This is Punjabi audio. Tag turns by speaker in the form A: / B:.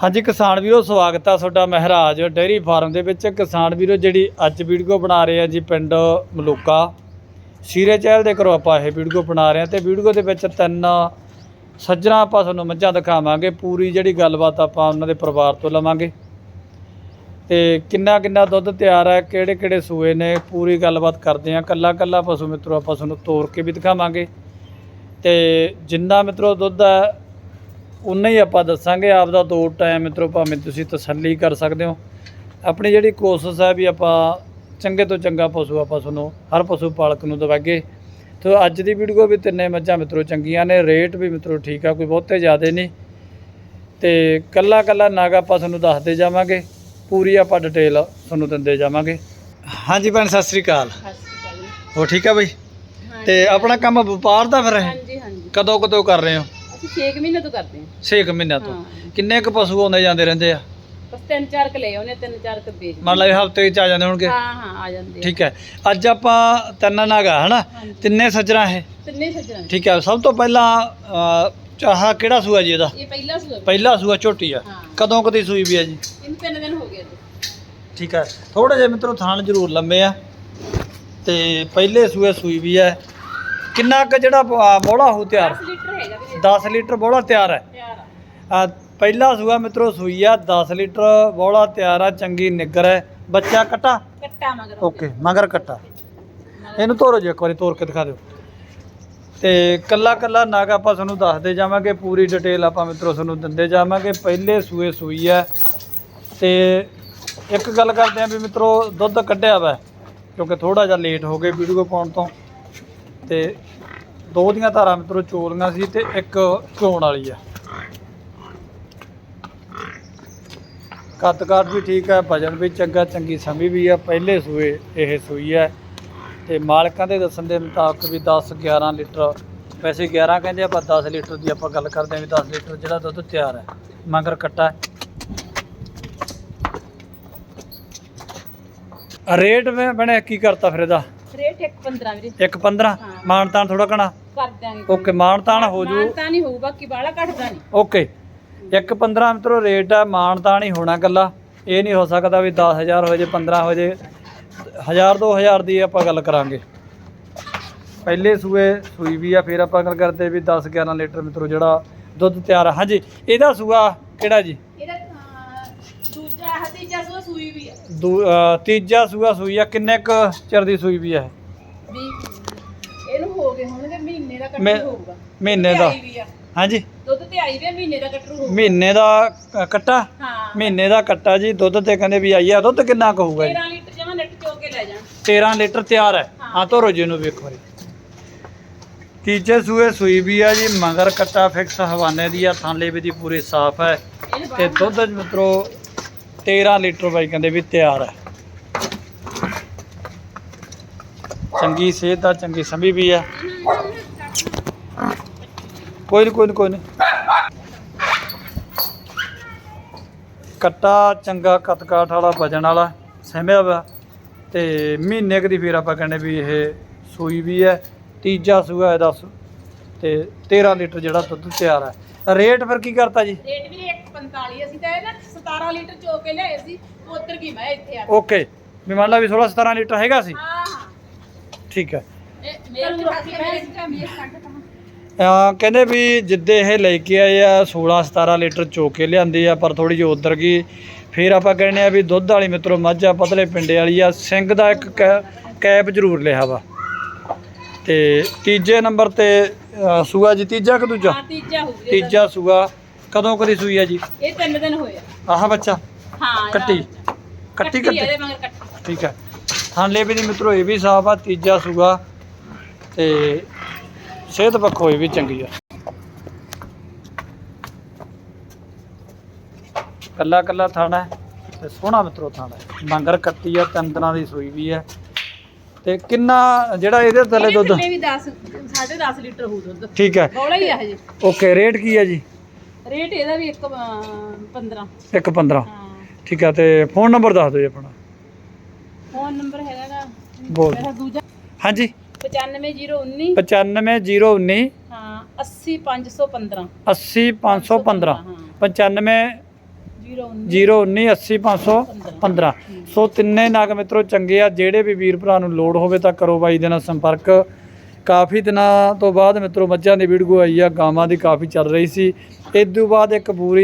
A: ਹਾਂਜੀ, ਕਿਸਾਨ ਵੀਰੋ, ਸਵਾਗਤ ਆ ਤੁਹਾਡਾ ਮਹਿਰਾਜ ਡੇਅਰੀ ਫਾਰਮ ਦੇ ਵਿੱਚ। ਕਿਸਾਨ ਵੀਰੋ, ਜਿਹੜੀ ਅੱਜ ਵੀਡੀਓ ਬਣਾ ਰਹੇ ਆ ਜੀ ਪਿੰਡ ਮਲੂਕਾ, ਸੀਰੇ ਚਹਿਲ ਦੇ ਘਰੋਂ ਆਪਾਂ ਇਹ ਵੀਡੀਓ ਬਣਾ ਰਹੇ ਆ ਤੇ ਵੀਡੀਓ ਦੇ ਵਿੱਚ ਤਿੰਨ ਸੱਜਣਾ ਆਪਾਂ ਤੁਹਾਨੂੰ ਮੱਝਾਂ ਦਿਖਾਵਾਂਗੇ। ਪੂਰੀ ਜਿਹੜੀ ਗੱਲਬਾਤ ਆਪਾਂ ਉਹਨਾਂ ਦੇ ਪਰਿਵਾਰ ਤੋਂ ਲਵਾਂਗੇ। ਤੇ ਕਿੰਨਾ ਕਿੰਨਾ ਦੁੱਧ ਤਿਆਰ ਹੈ ਕਿਹੜੇ ਕਿਹੜੇ ਸੂਏ ਨੇ, ਪੂਰੀ ਗੱਲਬਾਤ ਕਰਦੇ ਆ। ਕੱਲਾ ਕੱਲਾ ਪਸ਼ੂ ਮਿੱਤਰੋ ਆਪਾਂ ਤੁਹਾਨੂੰ ਤੋੜ ਕੇ ਵੀ ਦਿਖਾਵਾਂਗੇ। ਤੇ ਜਿੰਨਾ ਮਿੱਤਰੋ ਦੁੱਧ ਹੈ ਉਨਾ ਹੀ ਆਪਾਂ ਦੱਸਾਂਗੇ ਆਪ ਦਾ ਦੋ ਟਾਈਮ ਮਿੱਤਰੋ ਭਾਵੇਂ ਤੁਸੀਂ ਤਸੱਲੀ ਕਰ ਸਕਦੇ ਹੋ। ਆਪਣੀ ਜਿਹੜੀ ਕੋਸ਼ਿਸ਼ ਹੈ ਵੀ ਆਪਾਂ ਚੰਗੇ ਤੋਂ ਚੰਗਾ ਪਸ਼ੂ ਆਪਾਂ ਤੁਹਾਨੂੰ ਹਰ ਪਸ਼ੂ ਪਾਲਕ ਨੂੰ ਦਵਾਗੇ ਤੇ ਅੱਜ ਦੀ ਵੀਡੀਓ ਵੀ ਤਿੰਨੇ ਮੱਝਾਂ ਮਿੱਤਰੋ ਚੰਗੀਆਂ ਨੇ ਰੇਟ ਵੀ ਮਿੱਤਰੋ ਠੀਕ ਆ ਕੋਈ ਬਹੁਤੇ ਜ਼ਿਆਦੇ ਨਹੀਂ। ਤੇ ਕੱਲਾ ਕੱਲਾ ਨਾਗ ਆਪਾਂ ਤੁਹਾਨੂੰ ਦੱਸਦੇ ਜਾਵਾਂਗੇ ਪੂਰੀ ਆਪਾਂ ਡਿਟੇਲ ਤੁਹਾਨੂੰ ਦਿੰਦੇ ਜਾਵਾਂਗੇ। ਹਾਂਜੀ ਭੈਣ ਸਤਿ ਸ੍ਰੀ ਅਕਾਲ। ਹੋ ਠੀਕ ਆ ਬਈ? ਤੇ ਆਪਣਾ ਕੰਮ ਵਪਾਰ ਦਾ ਫਿਰ ਹੈ
B: ਹਾਂਜੀ ਹਾਂਜੀ।
A: ਕਦੋਂ ਕਦੋਂ ਕਰ ਰਹੇ ਹੋ?
B: ਅਸੀਂ 6 ਮਹੀਨੇ ਤੋਂ ਕਰਦੇ ਹਾਂ।
A: 6 ਮਹੀਨਿਆਂ ਤੋਂ।
B: ਹਾਂ।
A: ਕਿੰਨੇ ਕੁ ਪਸ਼ੂ ਆਉਂਦੇ ਜਾਂਦੇ ਰਹਿੰਦੇ ਆ?
B: ਬਸ ਤਿੰਨ ਚਾਰ ਕ ਲੈ ਆਉਨੇ ਤਿੰਨ ਚਾਰ ਕ ਵੇਚ
A: ਮੰਨ ਲਓ ਹਫ਼ਤੇ ਵਿੱਚ ਆ ਜਾਂਦੇ ਹੋਣਗੇ।
B: ਹਾਂ ਹਾਂ ਆ ਜਾਂਦੇ ਆ।
A: ਠੀਕ ਹੈ। ਅੱਜ ਆਪਾਂ ਤਿੰਨ ਨਾਗਾ ਹਨਾ?
B: ਹਾਂਜੀ।
A: ਤਿੰਨੇ ਸੱਜਣਾ ਇਹ?
B: ਤਿੰਨੇ ਸੱਜਣਾ।
A: ਠੀਕ ਹੈ। ਸਭ ਤੋਂ ਪਹਿਲਾਂ ਅਹ, ਚਾਹਾ ਕਿਹੜਾ ਸੂਆ ਜੀ ਇਹਦਾ?
B: ਇਹ ਪਹਿਲਾ ਸੂਆ
A: ਪਹਿਲਾ ਸੂਆ ਝੋਟੀ ਆ।
B: ਹਾਂ।
A: ਕਦੋਂ ਕਦੀ ਸੂਈ ਵੀ ਆ ਜੀ?
B: ਇਹਨੂੰ ਤਿੰਨ ਦਿਨ ਹੋ ਗਏ ਜੀ।
A: ਠੀਕ ਹੈ। ਥੋੜੇ ਜਿਹਾ ਮਿੱਤਰੋ ਥਾਣ ਜ਼ਰੂਰ ਲੰਮੇ ਆ। ਤੇ ਪਹਿਲੇ ਸੂਏ ਸੂਈ ਵੀ ਹੈ ਕਿੰਨਾ ਕੁ ਜਿਹੜਾ ਬ- ਬੋਲਾ ਹੋ ਤਿਆਰ?
B: 10 ਲੀਟਰ ਹੈਗਾ ਵੀ
A: 10 ਲੀਟਰ ਬੋਲਾ ਤਿਆਰ ਹੈ। ਪਹਿਲਾ ਸੂਆ ਮਿੱਤਰੋ ਸੂਈ ਆ 10 ਲੀਟਰ ਬੋਲਾ ਤਿਆਰ ਆ ਚੰਗੀ ਨਿੱਗਰ ਹੈ। ਬੱਚਾ ਕੱਟਾ?
B: ਕੱਟਾ ਮਗਰ
A: ਓਕੇ। ਮਗਰ ਕੱਟਾ। ਇਹਨੂੰ ਤੋਰੋ ਜੀ ਇੱਕ ਵਾਰੀ ਤੋਰ ਕੇ ਦਿਖਾ ਦਿਓ। ਤੇ ਕੱਲਾ ਕੱਲਾ ਨਾਗ ਆਪਾਂ ਤੁਹਾਨੂੰ ਦੱਸਦੇ ਜਾਵਾਂਗੇ ਪੂਰੀ ਡਿਟੇਲ ਆਪਾਂ ਮਿੱਤਰੋ ਤੁਹਾਨੂੰ ਦਿੰਦੇ ਜਾਵਾਂਗੇ। ਪਹਿਲੇ ਸੂਏ ਸੂਈ ਆ ਤੇ ਇੱਕ ਗੱਲ ਕਰਦੇ ਆਂ ਵੀ ਮਿੱਤਰੋ ਦੁੱਧ ਕੱਢਿਆ ਵਾ ਕਿਉਂਕਿ ਥੋੜਾ ਜਿਹਾ ਲੇਟ ਹੋ ਗਏ ਵੀਡੀਓ ਪਾਉਣ ਤੋਂ। ਤੇ ਦੋ ਦੀਆਂ ਧਾਰਾਂ ਮਿੱਤਰੋ ਚੋਲੀਆਂ ਸੀ ਤੇ ਇੱਕ ਚੋਣ ਵਾਲੀ ਆ। ਕੱਦ ਕਾਠ ਵੀ ਠੀਕ ਹੈ ਵਜ਼ਨ ਵੀ ਚੰਗਾ, ਚੰਗੀ ਸਮੀ ਵੀ ਆ, ਪਹਿਲੇ ਸੂਏ ਇਹ ਸੂਈ ਹੈ ਤੇ ਮਾਲਕਾਂ ਦੇ ਦੱਸਣ ਦੇ ਮੁਤਾਬਕ ਵੀ 10 11 ਲੀਟਰ, ਵੈਸੇ 11 ਕਹਿੰਦੇ ਆਪਾਂ 10 ਲੀਟਰ ਦੀ ਆਪਾਂ ਗੱਲ ਕਰਦੇ ਹਾਂ ਵੀ 10 ਲੀਟਰ ਜਿਹੜਾ ਦੁੱਧ ਤਿਆਰ ਹੈ, ਮਗਰ ਕੱਟਾ। ਰੇਟ ਮੈਂ ਬਣੇ ਕੀ ਕਰਤਾ ਫਿਰ ਇਹਦਾ।
B: ਰੇਟ 1.15 ਵੀਰੇ।
A: 1.15
B: ਹਾਂ।
A: ਮਾਨਤਾਨ ਥੋੜਾ ਕਣਾ
B: ਕਰ ਦਿਆਂਗੇ।
A: ਓਕੇ ਮਾਨਤਾਨ ਹੋ ਜੂ
B: ਤਾਂ ਨਹੀਂ ਹੋਊ ਬਾਕੀ ਬਾਹਲਾ ਘਟਦਾ ਨਹੀਂ
A: ਓਕੇ। 1.15 ਮਿੱਤਰੋ ਰੇਟ ਹੈ ਮਾਨਤਾਨ ਹੀ ਹੋਣਾ ਕੱਲਾ ਇਹ ਨਹੀਂ ਹੋ ਸਕਦਾ ਵੀ 10000 ਹੋ ਜੇ 15 ਹੋ ਜੇ। 1000 2000 ਦੀ ਆਪਾਂ ਗੱਲ ਕਰਾਂਗੇ। ਪਹਿਲੇ ਸੂਏ ਸੂਈ ਵੀ ਆ ਫਿਰ ਆਪਾਂ ਗੱਲ ਕਰਦੇ ਵੀ 10 11 ਲੀਟਰ ਮਿੱਤਰੋ ਜਿਹੜਾ ਦੁੱਧ ਤਿਆਰ ਆ। ਹਾਂਜੀ ਇਹਦਾ ਸੂਆ ਕਿਹੜਾ ਜੀ?
B: ਹਤੀਜਾ ਸੂਆ ਸੂਈ ਵੀ ਆ।
A: ਦੂ- ਅਹ ਤੀਜਾ ਸੂਆ ਸੂਈ ਆ ਕਿੰਨੇ ਕੁ ਚਿਰ ਦੀ ਸੂਈ ਵੀ ਆ ਇਹ?
B: ਵੀ ਇਹਨੂੰ ਹੋ ਗਏ ਹੋਣਗੇ ਮਹੀਨੇ ਦਾ
A: ਮੈਂ-
B: ਕੱਟੂ ਹੋਊਗਾ।
A: ਮਹੀਨੇ ਦਾ।
B: ਆਈ ਵੀ ਆ।
A: ਹਾਂਜੀ?
B: ਦੁੱਧ ਤੇ ਆਈ ਵੀ ਆ, ਮਹੀਨੇ ਦਾ ਕੱਟੂ ਹੋਊਗਾ।
A: ਮਹੀਨੇ ਦਾ ਕੱਟਾ?
B: ਹਾਂ।
A: ਮਹੀਨੇ ਦਾ ਕੱਟਾ ਜੀ ਦੁੱਧ ਤੇ ਕਹਿੰਦੇ ਵੀ ਆਈ ਆ ਦੁੱਧ ਕਿੰਨਾ ਕੁ ਹੋਊਗਾ ਜੀ?
B: 13 ਲੀਟਰ ਜਮਾ ਨੱਟ ਚੋ ਕੇ ਲੈ ਜਾਣ।
A: 13 ਲੀਟਰ ਤਿਆਰ ਹੈ।
B: ਹਾਂ।
A: ਹਾਂ ਧਰੋ ਜੀ ਨੂੰ ਵੀ ਇੱਕ ਵਾਰੀ। ਤੀਜੇ ਸੂਏ ਸੂਈ ਵੀ ਆ ਜੀ ਮਗਰ ਕੱਟਾ ਫਿਕਸ ਹਵਾਨੇ ਦੀ ਆ ਥਾਲੇ ਵੀ ਦੀ ਪੂਰੀ ਸਾਫ਼ ਹੈ।
B: ਇਹਨੂੰ
A: ਤੇ
B: ਬਾਹਰ
A: ਦੁੱਧ ਮਿੱਤਰੋ 13 ਲੀਟਰ ਬਾਈ ਕਹਿੰਦੇ ਵੀ ਤਿਆਰ ਹੈ। ਚੰਗੀ ਸਿਹਤ ਦਾ, ਚੰਗੀ ਸਮੀ ਵੀ ਹੈ। ਕੋਈ ਨਹੀਂ ਕੋਈ ਨਹੀਂ ਕੋਈ ਨਹੀਂ ਕੱਟਾ ਚੰਗਾ ਕਤਕਾਠ ਵਾਲਾ ਵਜਣ ਵਾਲਾ, ਸਹਿਮਿਆ ਵਾ। ਤੇ ਮਹੀਨੇ ਕੁ ਦੀ ਫਿਰ ਆਪਾਂ ਕਹਿੰਦੇ ਵੀ ਇਹ ਸੂਈ ਵੀ ਹੈ, ਤੀਜਾ ਸੂਆ ਇਹਦਾ ਸੂ- ਤੇ 13 ਲੀਟਰ ਜਿਹੜਾ ਦੁੱਧ ਤਿਆਰ ਹੈ। ਰੇਟ ਫਿਰ ਕੀ ਕਰਤਾ ਜੀ?
B: ਰੇਟ ਵੀ 145 ਅਸੀਂ ਤਾਂ ਇਹ ਨਾ 17 ਲੀਟਰ ਚੋ ਕੇ ਲਿਆਏ ਸੀ ਉਧਰ ਕੀ ਮੈਂ ਇੱਥੇ ਆ
A: ਓਕੇ ਵੀ ਮੰਨ ਲਾ ਵੀ 16 17 ਲੀਟਰ ਹੈਗਾ ਸੀ।
B: ਹਾਂ ਹਾਂ।
A: ਠੀਕ ਹੈ।
B: ਇਹ ਮੇਰੇ ਨੂੰ ਰੱਖ ਕੇ ਮੇਰੇ ਕੰਮ ਇਹ ਕੱਢ ਤਾ
A: ਅਹ ਕਹਿੰਦੇ ਵੀ ਜਿੱਦੇ ਇਹ ਲੈ ਕੇ ਆਏ ਆ 16 17 ਲੀਟਰ ਚੋ ਕੇ ਲਿਆਂਦੇ ਆ ਪਰ ਥੋੜੀ ਜਿਹੀ ਉਧਰ ਗਈ। ਫਿਰ ਆਪਾਂ ਕਹਿੰਦੇ ਆ ਵੀ ਦੁੱਧ ਵਾਲੀ ਮਿੱਤਰੋ ਮੱਝ ਆ ਪਤਲੇ ਪਿੰਡੇ ਵਾਲੀ ਆ ਸਿੰਘ ਦਾ ਇੱਕ ਕੈ- ਕੈਪ ਜ਼ਰੂਰ ਲਿਆ ਵਾ। ਤੇ ਤੀਜੇ ਨੰਬਰ ਤੇ ਅਹ, ਸੂਆ ਜੀ ਤੀਜਾ ਕਿ ਦੂਜਾ?
B: ਹਾਂ ਤੀਜਾ ਹੋ ਗਿਆ
A: ਤੀਜਾ ਸੂਆ। ਕਦੋਂ ਕਦੀ ਸੂਈ ਆ ਜੀ?
B: ਇਹ ਤਿੰਨ ਦਿਨ ਹੋਇਆ
A: ਆਹ ਬੱਚਾ?
B: ਹਾਂ ਇਹਦਾ
A: ਕੱਟੀ?
B: ਬੱਚਾ।
A: ਕੱਟੀ
B: ਕੱਟੀ ਇਹਦੇ ਮਗਰ ਕੱਟੀ।
A: ਠੀਕ ਹੈ। ਥਾਂਲੇ ਵੀ ਦੀ ਮਿੱਤਰੋ ਇਹ ਵੀ ਸਾਫ਼ ਆ ਤੀਜਾ ਸੂਆ। ਤੇ ਸਿਹਤ ਪੱਖੋਂ ਇਹ ਵੀ ਚੰਗੀ ਆ। ਕੱਲਾ ਕੱਲਾ ਥਾਣਾ ਹੈ ਤੇ ਸੋਹਣਾ ਮਿੱਤਰੋ ਥਾਣਾ ਹੈ। ਮੰਗਰ ਕੱਟੀ ਆ ਤਿੰਨ ਦਿਨਾਂ ਦੀ ਸੂਈ ਵੀ ਹੈ। ਤੇ ਕਿੰਨਾ ਜਿਹੜਾ ਇਹਦੇ ਥੱਲੇ ਦੁੱਧ?
B: ਥੱਲੇ ਵੀ 10 10.5 ਲੀਟਰ ਹੋਊ ਦੁੱਧ।
A: ਠੀਕ ਹੈ।
B: ਬੋਲਾ ਹੀ ਆ ਹਜੇ।
A: ਓਕੇ ਰੇਟ ਕੀ ਹੈ ਜੀ?
B: ਰੇਟ ਇਹਦਾ ਵੀ 1 15
A: ਇੱਕ 15
B: ਹਾਂ।
A: ਠੀਕ ਹੈ ਤੇ ਫੋਨ ਨੰਬਰ ਦੱਸ ਦਿਓ ਜੀ ਆਪਣਾ।
B: ਫੋਨ ਨੰਬਰ ਹੈਗਾ
A: ਬੋਲ।
B: ਮੇਰਾ ਦੂਜਾ
A: ਹਾਂਜੀ।
B: 95019
A: 95019
B: ਹਾਂ 80515
A: 80515
B: ਹਾਂ।
A: 95 01980 ਸੋ ਤਿੰਨੇ ਨਗ ਮਿੱਤਰੋ ਚੰਗੇ ਆ। ਜਿਹੜੇ ਵੀ ਵੀਰ ਭਰਾ ਨੂੰ ਲੋੜ ਹੋਵੇ ਤਾਂ ਕਰੋ ਬਾਈ ਦੇ ਨਾਲ ਸੰਪਰਕ। ਕਾਫੀ ਦਿਨਾਂ ਤੋਂ ਬਾਅਦ ਮਿੱਤਰੋ ਮੱਝਾਂ ਦੀ ਵੀਡੀਓ ਆਈ ਆ, ਗਾਵਾਂ ਦੀ ਕਾਫੀ ਚੱਲ ਰਹੀ ਸੀ। ਇਸ ਤੋਂ ਬਾਅਦ ਇੱਕ ਪੂਰੀ